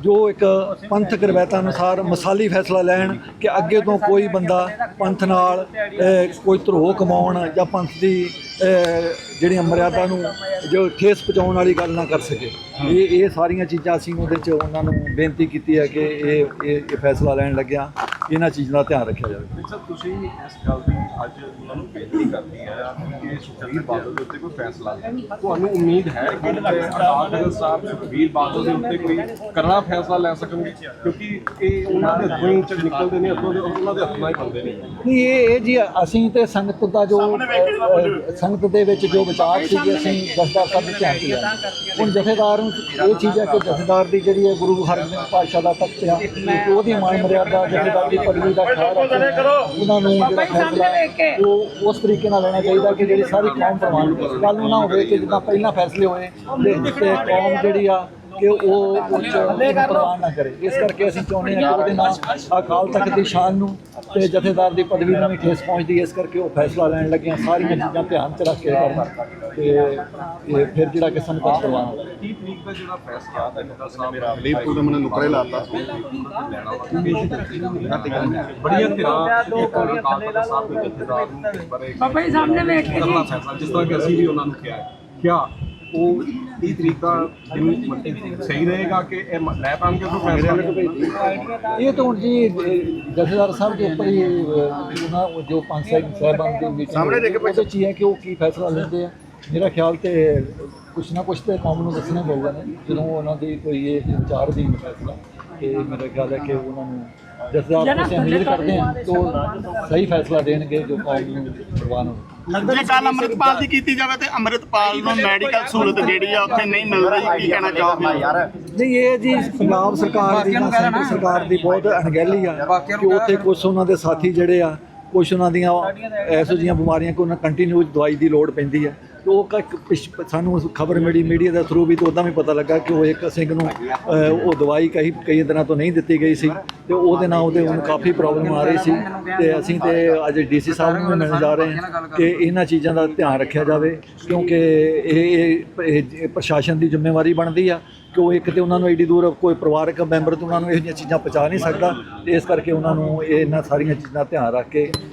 ਜੋ ਇੱਕ ਪੰਥਕ ਰਵਾਇਤਾਂ ਅਨੁਸਾਰ ਮਸਾਲੀ ਫੈਸਲਾ ਲੈਣ ਕਿ ਅੱਗੇ ਤੋਂ ਕੋਈ ਬੰਦਾ ਪੰਥ ਨਾਲ ਕੋਈ ਧਰੋਹ ਕਮਾਉਣ ਜਾਂ ਪੰਥ ਦੀ ਜਿਹੜੀਆਂ ਮਰਿਆਦਾ ਨੂੰ ਜੋ ਠੇਸ ਪਹੁੰਚਾਉਣ ਵਾਲੀ ਗੱਲ ਨਾ ਕਰ ਸਕੇ। ਇਹ ਇਹ ਸਾਰੀਆਂ ਚੀਜ਼ਾਂ ਅਸੀਂ ਉਹਦੇ 'ਚ ਉਹਨਾਂ ਨੂੰ ਬੇਨਤੀ ਕੀਤੀ ਹੈ ਕਿ ਇਹ ਇਹ ਫੈਸਲਾ ਲੈਣ ਲੱਗਿਆ। ਇਹਨਾਂ ਚੀਜ਼ਾਂ ਦਾ ਧਿਆਨ ਰੱਖਿਆ ਜਾਵੇ। ਸਰ ਤੁਸੀਂ ਇਸ ਗੱਲ ਦੀ ਅੱਜ ਉਹਨਾਂ ਨੂੰ ਬੇਨਤੀ ਕਰਨੀ ਹੈ ਕਿ ਸੁਖਬੀਰ ਬਾਦਲ ਦੇ ਉੱਤੇ ਕੋਈ ਫੈਸਲਾ ਲੈ ਤੁਹਾਨੂੰ ਉਮੀਦ ਹੈ ਕਿ ਅਕਾਲ ਤਖਤ ਸਾਹਿਬ ਸੁਖਬੀਰ ਬਾਦਲ ਦੇ ਉੱਤੇ ਕੋਈ ਕਰੜਾ ਫੈਸਲਾ ਲੈ ਸਕਣਗੇ? ਕਿਉਂਕਿ ਇਹ ਉਹਨਾਂ ਦੇ ਹੱਥੋਂ ਹੀ ਚ ਨਿਕਲਦੇ ਨੇ ਹੱਥੋਂ ਦੇ ਉਹਨਾਂ ਦੇ ਹੱਥਾਂ ਹੀ ਪਾਉਂਦੇ ਨੇ। ਨਹੀਂ ਇਹ ਇਹ ਜੀ ਅਸੀਂ ਤੇ ਸੰਗਤ ਦਾ ਜੋ ਸੰਗਤ ਦੇ ਵਿੱਚ ਜੋ ਵਿਚਾਰ ਅਸੀਂ ਹੁਣ ਜਥੇਦਾਰ ਨੂੰ ਇਹ ਚੀਜ਼ ਹੈ ਕਿ ਜਥੇਦਾਰ ਦੀ ਜਿਹੜੀ ਹੈ ਗੁਰੂ ਹਰਗੋਬਿੰਦ ਪਾਤਸ਼ਾਹ ਦਾ ਤਖਤ ਆ ਉਹਦੀ ਮਾਨ ਮਰਿਆਦਾ ਜਥੇਦਾਰ ਦੀ ਪਦਵੀ ਦਾ ਖਿਆਲ ਰੱਖਦੇ ਆ। ਉਹਨਾਂ ਨੂੰ ਜਿਹੜਾ ਫੈਸਲਾ ਉਹ ਉਸ ਤਰੀਕੇ ਨਾਲ ਲੈਣਾ ਚਾਹੀਦਾ ਕਿ ਜਿਹੜੀ ਸਾਰੀ ਕੌਮ ਪ੍ਰਵਾਨ ਕਰੇ ਕੱਲ ਨੂੰ ਨਾ ਹੋਵੇ ਕਿ ਜਿੱਦਾਂ ਪਹਿਲਾਂ ਫੈਸਲੇ ਹੋਏ ਤੇ ਤੇ ਕੌਮ ਜਿਹੜੀ ਆ ਕਿ ਉਹ ਉੱਚ ਪ੍ਰਵਾਨ ਨਾ ਕਰੇ। ਇਸ ਕਰਕੇ ਅਸੀਂ ਚਾਹੁੰਦੇ ਹਾਂ ਕਿ ਉਹਦੇ ਨਾਲ ਅਕਾਲ ਤਖਤ ਦੀ ਸ਼ਾਨ ਨੂੰ ਤੇ ਜਥੇਦਾਰ ਦੀ ਪਦਵੀ ਨੂੰ ਵੀ ਠੇਸ ਪਹੁੰਚਦੀ ਹੈ। ਇਸ ਕਰਕੇ ਉਹ ਫੈਸਲਾ ਲੈਣ ਲੱਗਿਆ। ਸਾਰੀਆਂ ਚੀਜ਼ਾਂ ਧਿਆਨ ਚ ਰੱਖ ਕੇ ਕਰਨ। ਤੇ ਇਹ ਫਿਰ ਜਿਹੜਾ ਕਿ ਸੰਪਤ ਕਰਵਾਉਣਾ 30 ਤਰੀਕ ਦਾ ਜਿਹੜਾ ਫੈਸਲਾ ਤਖਤ ਸਾਹਿਬ ਮੇਰਾ ਲੀਪੂ ਤੋਂ ਮੈਨੂੰ ਨੁਕਰੇ ਲਾਤਾ। ਬੜੀਆਂ ਧਿਰਾਂ ਇੱਕ ਅਕਾਲ ਤਖਤ ਸਾਹਿਬ ਦੇ ਜਥੇਦਾਰ ਨੂੰ ਬਾਬਾ ਜੀ ਸਾਹਮਣੇ ਵੇਖ ਕੇ ਫੈਸਲਾ ਜਿਸ ਤਰ੍ਹਾਂ ਕਿ ਅਸੀਂ ਵੀ ਉਹਨਾਂ ਨੂੰ ਕਿਹਾ ਹੈ। ਕਿਆ? ਉਹ 30 ਤਰੀਕ ਦਾ ਦਿਨ ਸਹੀ ਰਹੇਗਾ ਕਿ ਇਹ ਲੈ ਪਾਣਗੇ ਉਹ ਫੈਸਲਾ ਇਹ ਤਾਂ ਹੁਣ ਜੀ ਜਥੇਦਾਰ ਸਾਹਿਬ ਦੇ ਉੱਪਰ ਹੀ ਉਹਨਾਂ ਉਹ ਜੋ ਪੰਜ ਸਾਹਿਬ ਸਾਹਿਬਾਨ ਦੀ ਮੀਟਿੰਗ ਸਾਹਮਣੇ ਦੇਖ ਉਹਦੇ ਚ ਹੀ ਕਿ ਉਹ ਕੀ ਫੈਸਲਾ ਲੈਂਦੇ ਆ। ਮੇਰਾ ਖਿਆਲ ਤੇ ਕੁਛ ਨਾ ਕੁਛ ਤੇ ਕੌਮ ਨੂੰ ਦੱਸਣਾ ਪਊਗਾ ਨਾ। ਜਦੋਂ ਉਹਨਾਂ ਦੀ ਕੋਈ ਇਹ ਵਿਚਾਰ ਦੀ ਫੈਸਲਾ ਤੇ ਮੇਰਾ ਖਿਆਲ ਹੈ ਕਿ ਉਹਨਾਂ ਨੂੰ ਜਥੇਦਾਰ ਤੋਂ ਅਸੀਂ ਉਮੀਦ ਕਰਦੇ ਹਾਂ ਕਿ ਉਹ ਸਹੀ ਫੈਸਲਾ ਦੇਣਗੇ ਜੋ ਕੌਮ ਨੂੰ ਪ੍ਰਵਾਨ ਹੋਵੇ। ਜੇ ਗੱਲ ਅੰਮ੍ਰਿਤਪਾਲ ਦੀ ਕੀਤੀ ਜਾਵੇ ਤੇ ਅੰਮ੍ਰਿਤਪਾਲ ਨੂੰ ਮੈਡੀਕਲ ਸਹੂਲਤ ਜਿਹੜੀ ਆ ਉੱਥੇ ਨਹੀਂ ਮਿਲ ਰਹੀ ਕੀ ਕਹਿਣਾ ਚਾਹੋਗੇ? ਨਹੀਂ ਇਹ ਜੀ ਪੰਜਾਬ ਸਰਕਾਰ ਦੀ ਸੈਂਟਰ ਸਰਕਾਰ ਦੀ ਬਹੁਤ ਅਣਗਹਿਲੀ ਆ ਕਿ ਉੱਥੇ ਕੁਝ ਉਹਨਾਂ ਦੇ ਸਾਥੀ ਜਿਹੜੇ ਆ ਕੁਝ ਉਹਨਾਂ ਦੀਆਂ ਐਸੋ ਜੀਆਂ ਬਿਮਾਰੀਆਂ ਕਿ ਉਹਨਾਂ ਕੰਟੀਨਿਊ ਦਵਾਈ ਦੀ ਲੋੜ ਪੈਂਦੀ ਆ। ਤੇ ਉਹ ਕ- ਪਿਛ- ਸਾਨੂੰ ਖਬਰ ਮਿਲੀ ਮੀਡੀਆ ਦੇ ਥਰੂ ਵੀ ਤੇ ਉਦਾਂ ਵੀ ਪਤਾ ਲੱਗਾ ਕਿ ਉਹ ਇੱਕ ਸਿੰਘ ਨੂੰ ਅਹ, ਉਹ ਦਵਾਈ ਕਈ ਕਈ ਦਿਨਾਂ ਤੋਂ ਨਹੀਂ ਦਿੱਤੀ ਗਈ ਸੀ ਤੇ ਉਹਦੇ ਨਾਲ ਉਹਦੇ ਹੁਣ ਕਾਫੀ ਪ੍ਰੋਬਲਮ ਆ ਰਹੀ ਸੀ ਤੇ ਅਸੀਂ ਤੇ ਅੱਜ ਡੀਸੀ ਸਾਹਿਬ ਨੂੰ ਵੀ ਮਿਲਣ ਜਾ ਰਹੇ ਹਾਂ ਕਿ ਇਹਨਾਂ ਚੀਜ਼ਾਂ ਦਾ ਧਿਆਨ ਰੱਖਿਆ ਜਾਵੇ ਕਿਉਂਕਿ ਇਹ ਇਹ- ਇਹ ਪ੍ਰਸ਼ਾਸਨ ਦੀ ਜ਼ਿੰਮੇਵਾਰੀ ਬਣਦੀ ਆ ਕਿ ਉਹ ਇੱਕ ਤੇ ਉਹਨਾਂ ਨੂੰ ਐਡੀ ਦੂਰ ਕੋਈ ਪਰਿਵਾਰਕ ਮੈਂਬਰ ਤੋਂ ਉਹਨਾਂ ਨੂੰ ਇਹੋ ਜਿਹੀਆਂ ਚੀਜ਼ਾਂ ਪਹੁੰਚਾ ਨਹੀਂ ਸਕਦਾ ਤੇ ਇਸ ਕਰਕੇ ਉਹਨਾਂ ਨੂੰ ਇਹ ਇਹਨਾਂ ਸਾਰੀਆਂ ਚੀਜ਼ਾਂ ਦਾ ਧਿਆਨ ਰੱਖ ਕੇ